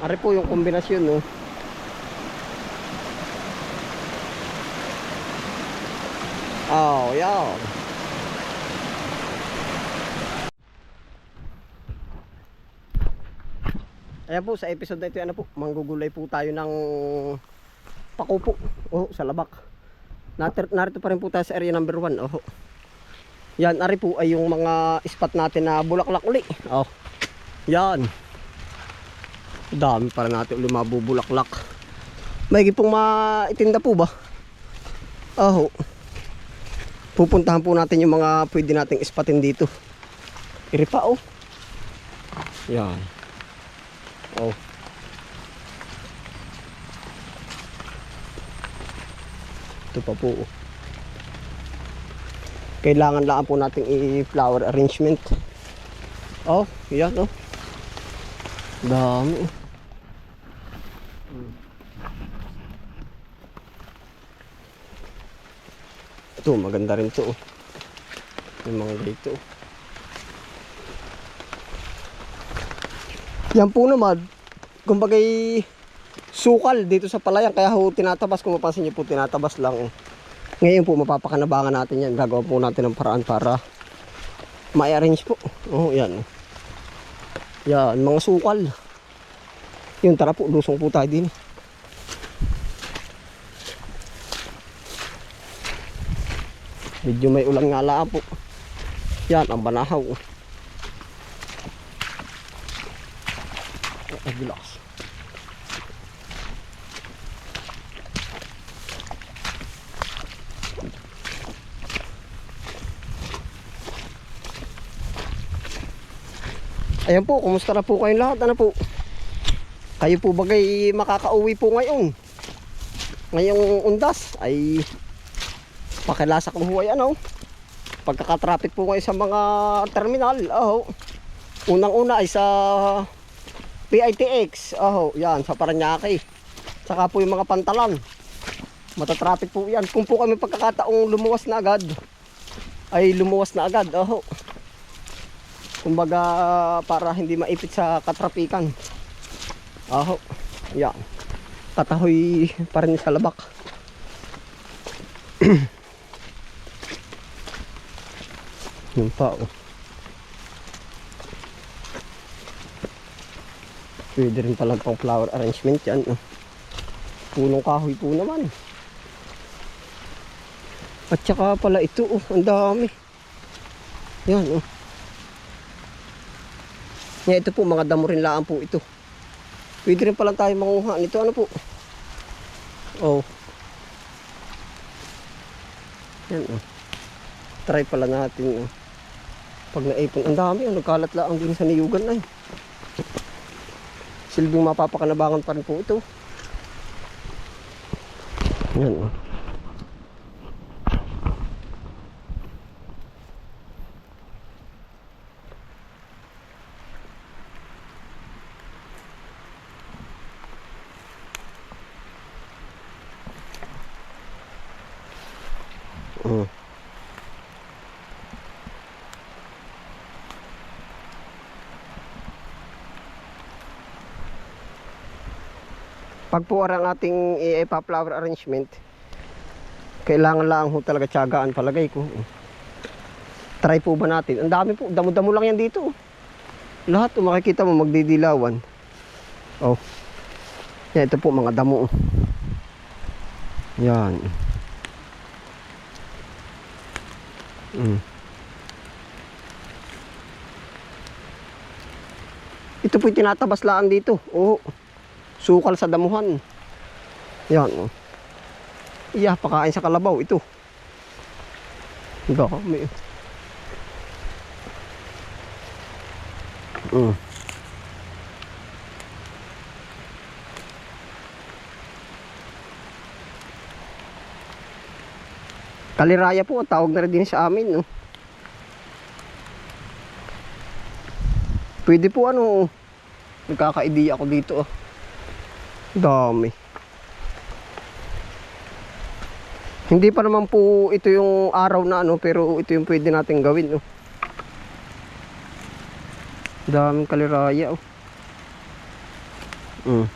Ari po yung kombinasyon, no? Oh, yan. Ayan po, sa episode na ito, ano po, manggugulay po tayo ng pakupo. Oh, sa labak. Narito pa rin po tayo sa area number 1. Oh. Yan, ari po ay yung mga spot natin na bulaklak uli. Oh. Yan. Dami para natin uli mabubulaklak. May pong maitinda po ba? Oh. Pupuntahan po natin yung mga pwede nating ispatin dito. Iri pa oh. Yan. Oh. Ito pa po. oh. Kailangan lang po nating i-flower arrangement. Oh, yan oh. Dami oh. Ito, maganda rin to. oh. Yung mga dito. Yan po naman, kumbagay sukal dito sa palayan. Kaya ho tinatabas, kung mapansin niyo po, tinatabas lang. oh. Ngayon po, mapapakanabangan natin yan. Gagawa po natin ng paraan para ma-arrange po. Oh, yan. Yan, mga sukal. Yun, tara po, lusong po tayo din. Medyo may ulan nga lang po. Yan, ang banahaw. Ay, bilas. Ayan po, kumusta na po kayong lahat? Ano po? Kayo po bagay makakauwi po ngayon? Ngayong undas ay pakilasak ng huway ano? Pagkakatraffic po ngayon sa mga terminal, oh. Unang-una ay sa PITX, oh, yan, sa Paranaque. Saka po yung mga pantalan. Matatraffic po yan. Kung po kami pagkakataong lumuwas na agad, ay lumuwas na agad, oh. Kumbaga para hindi maipit sa katrapikan. Aho. Yan. Katahoy pa rin sa labak. Yun pa oh. Pwede rin palang pang flower arrangement yan. Oh. Punong kahoy po naman. At saka pala ito oh, ang dami. Yan oh. Nga ito po, mga damo rin laan po ito. Pwede rin pala tayo manguha nito. Ano po? Oh. Yan oh. Try pala natin oh. Pag naipon, ang dami. Ano kalat lang din sa niyugan na eh. Silbing mapapakanabangan pa rin po ito. Yan oh. Pag po ang ating i-flower arrangement, kailangan lang ho talaga tiyagaan palagay ko. Try po ba natin? Ang dami po, damo-damo lang yan dito. Lahat, oh, makikita mo magdidilawan. Oh. Yan, ito po mga damo. oh. Yan. Mm. Ito po tinatabas laan dito. Oo. Sukal sa damuhan. Yan. Oh. Iya, pakain sa kalabaw ito. Dami. Mm. Kaliraya po, tawag na rin din sa amin. No? Pwede po ano, nagkaka-idea ako dito. Oh. Dami. Hindi pa naman po ito yung araw na ano, pero ito yung pwede natin gawin. Oh. Daming kaliraya. Oh. Mm.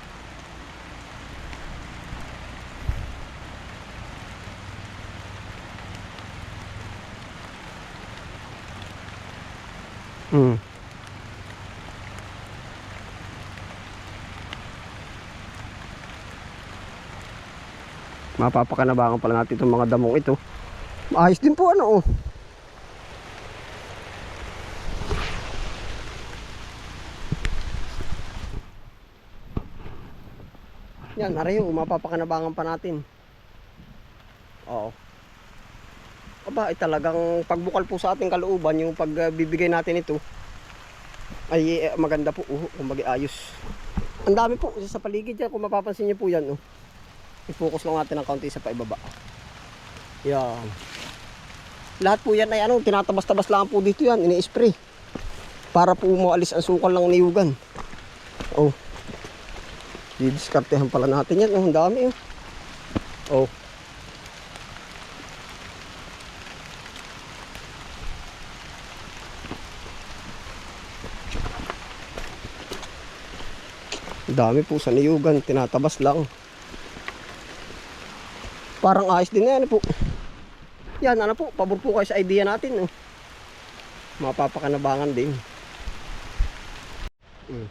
Mm. Mapapakanabangan pala natin itong mga damong ito. Ayos din po ano oh. Yan, nari yung mapapakanabangan pa natin. Oo. Aba, ay talagang pagbukal po sa ating kalooban, yung pagbibigay natin ito, ay eh, maganda po, uh, kumbaga ayos. Ang dami po sa paligid yan, kung mapapansin niyo po yan, oh. I-focus lang natin ng kaunti sa paibaba. Yan. Lahat po yan ay ano, tinatabas-tabas lang po dito yan, ini-spray. Para po maalis ang sukal ng niyugan. Oh. Didiskartehan pala natin yan. Oh, ang dami oh. Oh. Dami po sa niyugan. Tinatabas lang. Parang ayos din yan po. Yan, ano po. Pabor po kayo sa idea natin. Oh. Mapapakanabangan din. Mm.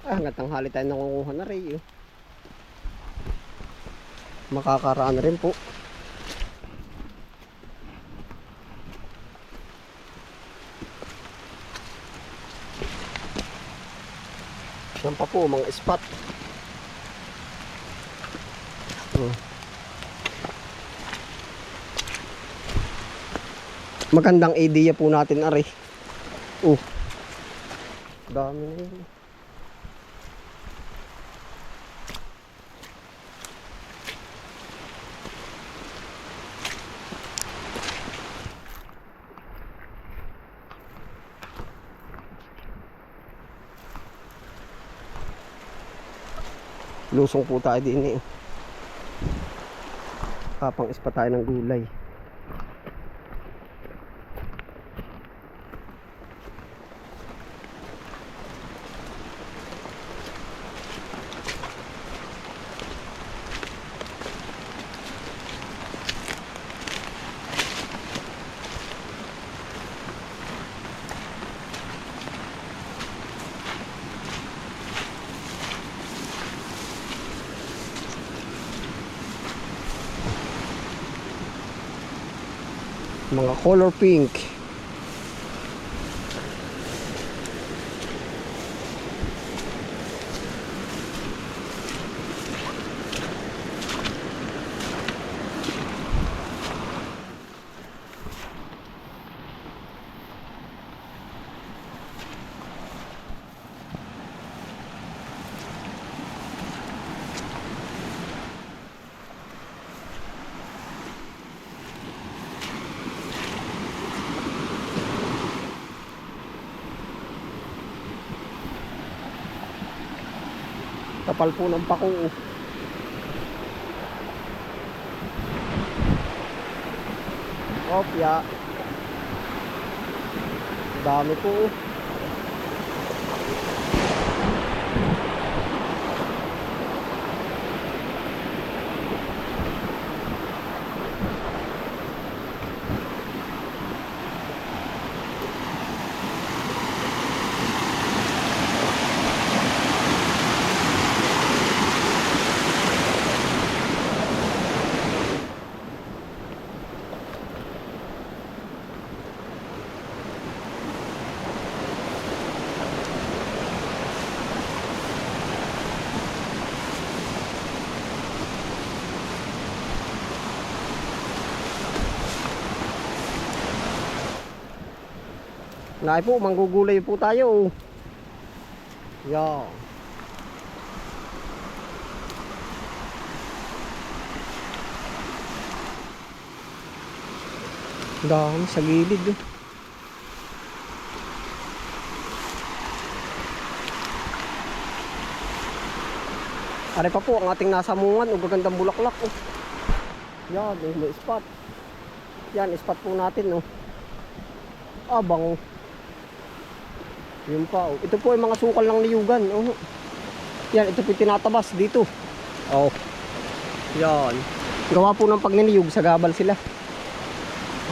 Ah, hanggang tanghali tayo nakukuha na rin. Oh. Makakaraan rin po. Yan pa po, mga spot. Oh. Magandang idea po natin, Ari. Oh. Dami na yun. Lusong po tayo din eh. Kapang ispa tayo ng gulay. Mga color pink. Kapal po ng pako. Kopya. Dami po. Nay po, manggugulay po tayo. Yan. Dami sa gilid. oh. Are pa po ang ating nasamungan o gagandang bulaklak. Oh. Yan, may, spot. Yan, spot po natin. Oh. Ah, bango. Yun pa. Oh. Ito po ay mga sukal ng niyugan. Oh. Yan, ito po tinatabas dito. Oh. Yan. Gawa po ng pagniniyog sa gabal sila.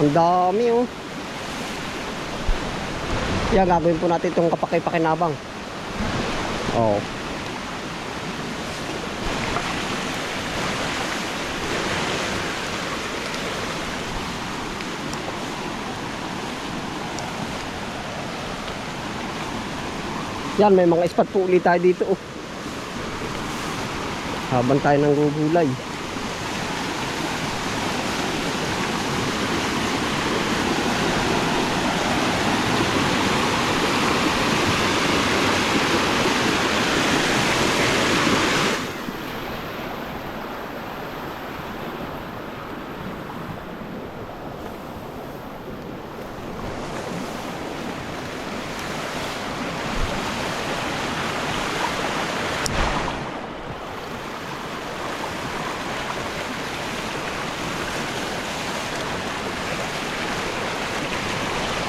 Ang dami oh. Yan, gagawin po natin itong kapakay-pakinabang. Oh. Yan, may mga spot po ulit tayo dito. Oh. Habang tayo ng gugulay.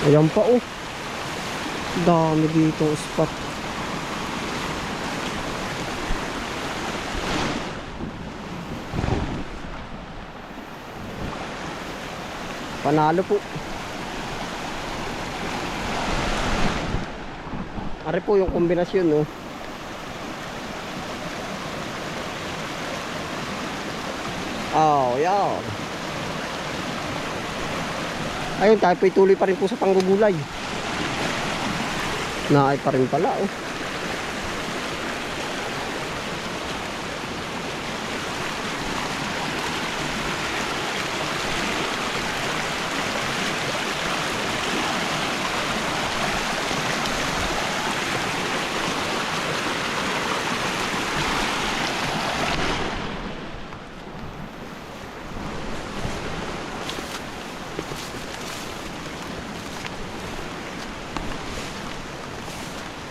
Ayan pa oh. Dami dito spot. Panalo po. Ari po yung kombinasyon no. Oh, yeah. Ayun, tayo po ituloy pa rin po sa panggugulay. Naay pa rin pala, oh.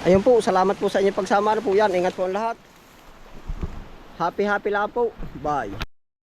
Ayun po, salamat po sa inyong pagsama. Ano po yan? Ingat po ang lahat. Happy happy lang po. Bye.